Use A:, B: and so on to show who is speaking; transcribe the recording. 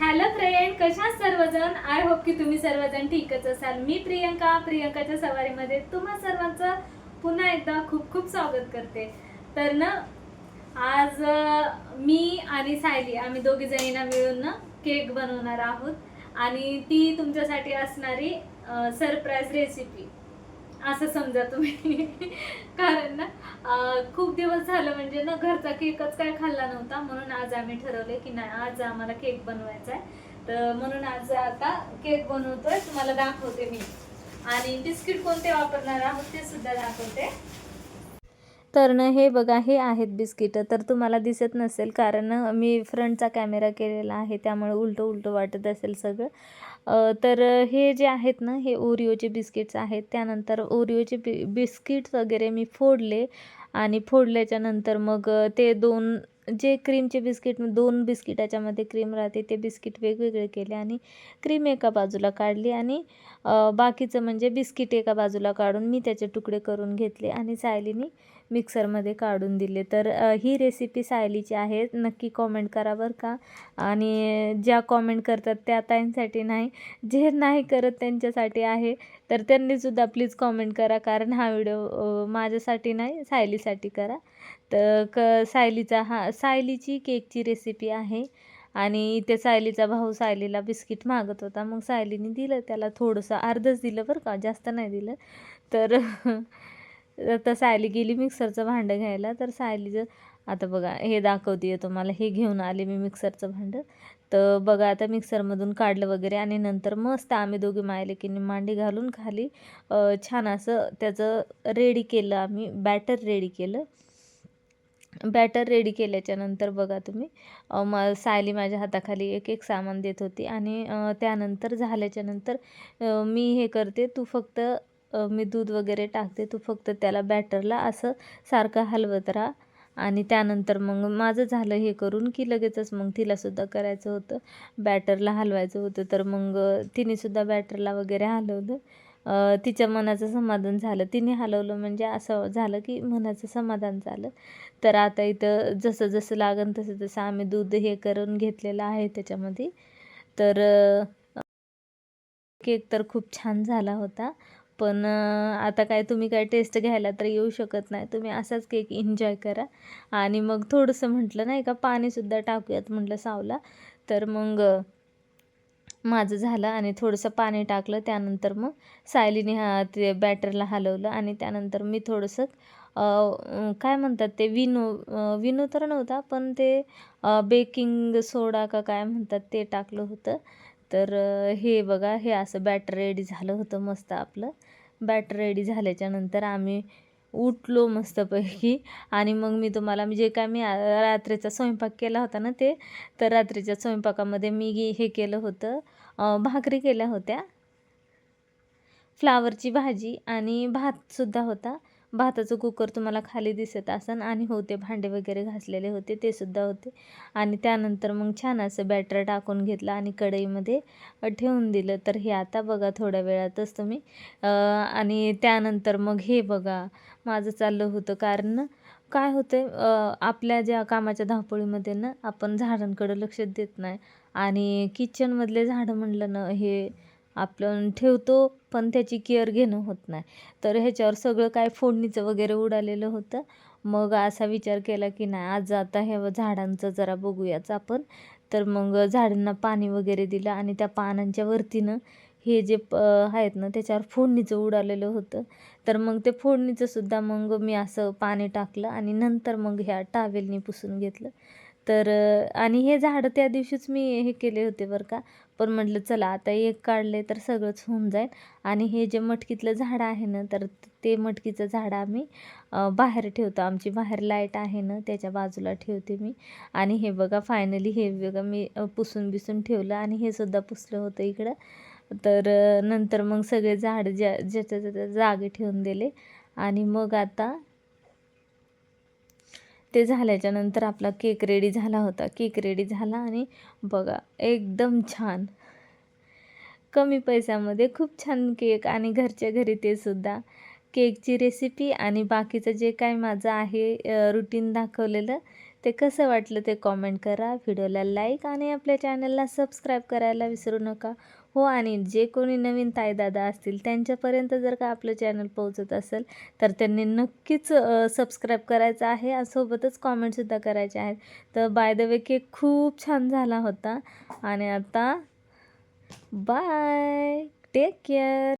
A: Hello friend कशा सर्वजण? I hope की तुम्ही सर्वजण ठीकच असाल. मी प्रियंका. प्रियंकाच्या सवारीमध्ये तुम्हा सर्वांचं पुन्हा एकदा खूप खूप स्वागत करते. तर ना आज मी आणि सायली आम्ही दोघी जणींना मिळून ना केक बनवणार आहोत. आणि ती तुमच्यासाठी असणारी सरप्राईज रेसिपी असं समजा तुम्ही. कारण ना खूप दिवस झालं म्हणजे ना घरचा केकच काय खाल्ला नव्हता. म्हणून आज आम्ही ठरवले की नाही आज आम्हाला केक बनवायचा आहे. तर म्हणून आज आता केक बनवतोय. तुम्हाला दाखवते मी. आणि बिस्किट कोणते वापरणार आहोत ते सुद्धा दाखवते. तर न हे बघा हे आहेत बिस्किटं. तर तुम्हाला दिसत नसेल कारण मी फ्रंटचा कॅमेरा केलेला आहे त्यामुळे उलटं उलटं वाटत असेल सगळं. तर हे जे आहेत ना हे ओरिओचे बिस्किट्स आहेत. त्यानंतर ओरिओचे बि बिस्किट्स वगैरे मी फोडले आणि फोडल्याच्यानंतर मग ते दोन जे क्रीमचे बिस्किट दोन बिस्किट याच्यामध्ये क्रीम राहते ते बिस्किट वेगवेगळे केले आणि क्रीम एका बाजूला काढली आणि बाकीचं म्हणजे बिस्किट एका बाजूला काढून मी त्याचे तुकडे करून घेतले आणि सायलीनी मिक्सरमध्ये काढून दिले. तर ही रेसिपी सायलीची आहे. नक्की कॉमेंट करा बरं का. आणि ज्या कॉमेंट करतात त्या ताईंसाठी नाही जे नाही करत त्यांच्यासाठी आहे. तर त्यांनीसुद्धा प्लीज कॉमेंट करा कारण हा व्हिडिओ माझ्यासाठी नाही सायलीसाठी करा. तर क सायलीचा हा सायलीची केकची रेसिपी आहे. आणि इथे सायलीचा भाऊ सायलीला बिस्किट मागत होता. मग सायलीने दिलं. त्याला थोडंसं अर्धच दिलं बरं का. जास्त नाही दिलं. तर आता सायली गेली मिक्सरचं भांडं घ्यायला. तर सायलीचं आता बघा हे दाखवते तुम्हाला. हे घेऊन आले मी मिक्सरचं भांडं. तर बघा आता मिक्सरमधून काढलं वगैरे. आणि नंतर मस्त आम्ही दोघी मायलेकीने मांडी घालून खाली छान असं त्याचं रेडी केलं आम्ही. बॅटर रेडी केलं. बॅटर रेडी केल्याच्यानंतर बघा तुम्ही. म सायली माझ्या हाताखाली एक एक सामान देत होती आणि त्यानंतर झाल्याच्यानंतर मी हे करते तू फक्त मी दूध वगैरे टाकते तू फक्त त्याला बॅटरला असं सारखं हलवत राहा. आणि त्यानंतर मग माझं झालं हे करून की लगेचच मग तिलासुद्धा करायचं होतं. बॅटरला हलवायचं होतं तर मग तिनेसुद्धा बॅटरला वगैरे हलवलं. तिच्या मनाचं समाधान झालं. तिने हलवलं म्हणजे असं झालं की मनाचं समाधान झालं. तर आता इथं जसं जसं लागन तसं तसं आम्ही दूध हे करून घेतलेलं आहे त्याच्यामध्ये. तर केक तर खूप छान झाला होता. पण आता काय तुम्ही काय टेस्ट घ्यायला तर येऊ शकत नाही. तुम्ही असाच केक एन्जॉय करा. आणि मग थोडंसं म्हटलं नाही का पाणीसुद्धा टाकूयात म्हटलं सावला. तर मग माझं झालं आणि थोडंसं पाणी टाकलं. त्यानंतर मग सायलीने हा ते बॅटरला हलवलं आणि त्यानंतर मी थोडंसं काय म्हणतात ते विनो विनू विनो तर नव्हता पण ते बेकिंग सोडा का काय म्हणतात ते टाकलं होतं. तर हे बघा हे असं बॅटर रेडी झालं होतं मस्त आपलं. बॅटर रेडी झाल्याच्यानंतर आम्ही उठलो मस्तपैकी. आणि मग मी तुम्हाला म्हणजे काय मी रात्रीचा स्वयंपाक केला होता ना ते तर रात्रीच्या स्वयंपाकामध्ये मी हे केलं होतं भाकरी केल्या होत्या. फ्लावरची भाजी आणि भातसुद्धा होता. भाताचं कुकर तुम्हाला खाली दिसत असन आणि होते भांडे वगैरे घासलेले होते ते सुद्धा होते. आणि त्यानंतर मग छान असं बॅटर टाकून घेतलं आणि कढईमध्ये ठेवून दिलं. तर हे आता बघा थोड्या वेळातच तुम्ही. आणि त्यानंतर मग हे बघा माझं चाललं होतं कारण काय होतं आपल्या ज्या कामाच्या धावपळीमध्ये ना आपण झाडांकडं लक्ष देत नाही. आणि किचनमधले झाडं म्हणलं ना हे आपण ठेवतो पण त्याची केअर घेणं होत नाही. तर ह्याच्यावर सगळं काय फोडणीचं वगैरे उडालेलं होतं. मग असा विचार केला की नाही आज आता हे झाडांचं जरा बघूयाच आपण. तर मग झाडांना पाणी वगैरे दिलं आणि त्या पानांच्या वरतीनं हे जे प आहेत ना त्याच्यावर फोडणीचं उडालेलं होतं. तर मग ते फोडणीचं सुद्धा मग मी असं पाणी टाकलं आणि नंतर मग ह्या टावेलनी पुसून घेतलं. तर आणि हे झाडं त्या दिवशीच मी हे केले होते बरं का. पण म्हटलं चला आता एक काढले तर सगळंच होऊन जाईल. आणि हे जे मटकीतलं झाड आहे ना तर ते मटकीचं झाड आम्ही बाहेर ठेवतो. आमची बाहेर लाइट आहे ना त्याच्या बाजूला ठेवते मी. आणि हे बघा फायनली हे बघा मी पुसून बिसून ठेवलं आणि हे सुद्धा पुसलं होतं इकडं. तर नंतर मग सगळे झाड ज्या ज्याच्या त्याच्या जागे ठेवून दिले. आणि मग आता ते झाल्याच्यानंतर आपला केक रेडी झाला होता. केक रेडी झाला आणि बघा एकदम छान. कमी पैशामध्ये खूप छान केक आणि घरच्या घरी ते सुद्धा. केकची रेसिपी आणि बाकीचं जे काय माझं आहे रुटीन दाखवलेलं
B: ते कसं वाटलं ते कॉमेंट करा. व्हिडिओला लाईक आणि आपल्या चॅनलला सबस्क्राईब करायला विसरू नका. हो आणि जे कोणी नवीन ताई दादा असतील त्यांच्यापर्यंत जर का आपलं चॅनल पोहोचत असेल तर त्यांनी नक्कीच सबस्क्राईब करायचं आहे आणि सोबतच कॉमेंटसुद्धा करायचे आहेत. तर बाय द वे केक खूप छान झाला होता. आणि आता बाय टेक केअर